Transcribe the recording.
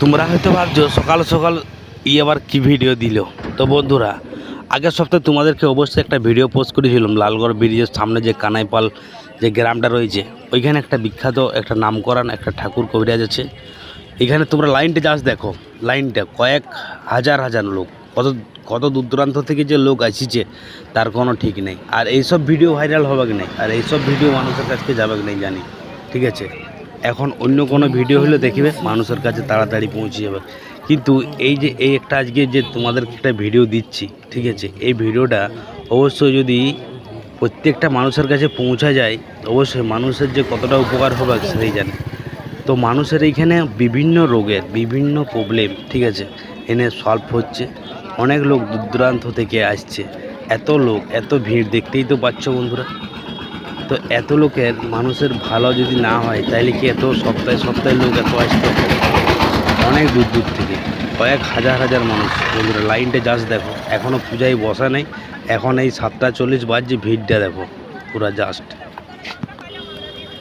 তোমরা হয়তো ভাবছ, সকাল সকাল ই আবার কি ভিডিও দিল? তো বন্ধুরা, আগের সপ্তাহে তোমাদেরকে অবশ্যই একটা ভিডিও পোস্ট করেছিলাম, লালগড় ব্রিজের সামনে যে কানাইপাল যে গ্রামটা রয়েছে, ওইখানে একটা বিখ্যাত একটা নামকরান একটা ঠাকুর কবিরাজ আছে। এখানে তোমরা লাইনটা জাস্ট দেখো, লাইনটা, কয়েক হাজার হাজার লোক, কত কত দূর দূরান্ত থেকে যে লোক আসিছে, তার কোনো ঠিক নেই। আর এইসব ভিডিও ভাইরাল হবে কি নেই, আর এইসব ভিডিও মানুষের কাছে যাবে কি নেই জানি, ঠিক আছে? এখন অন্য কোনো ভিডিও হলে দেখবে, মানুষের কাছে তাড়াতাড়ি পৌঁছে যাবে। কিন্তু এই যে, এই একটা আজকে যে তোমাদের একটা ভিডিও দিচ্ছি, ঠিক আছে? এই ভিডিওটা অবশ্যই যদি প্রত্যেকটা মানুষের কাছে পৌঁছা যায়, অবশ্যই মানুষের যে কতটা উপকার হবে সেটাই জানে। তো মানুষের এইখানে বিভিন্ন রোগের, বিভিন্ন প্রবলেম ঠিক আছে? এনে সলভ হচ্ছে। অনেক লোক দূর দূরান্ত থেকে আসছে। এত লোক, এত ভিড়, দেখতেই তো পাচ্ছ বন্ধুরা। তো এত লোকের, মানুষের ভালো যদি না হয় তাহলে কি এত সপ্তাহে সপ্তাহে লোক এত আসতে? অনেক দূর দূর থেকে। কয়েক হাজার হাজার মানুষ। বন্ধুরা, লাইনটা জাস্ট দেখো। এখনও পূজায় বসা নেই। এখন এই সাতটা চল্লিশ বাজছে, ভিড়টা দেখো। পুরা জাস্ট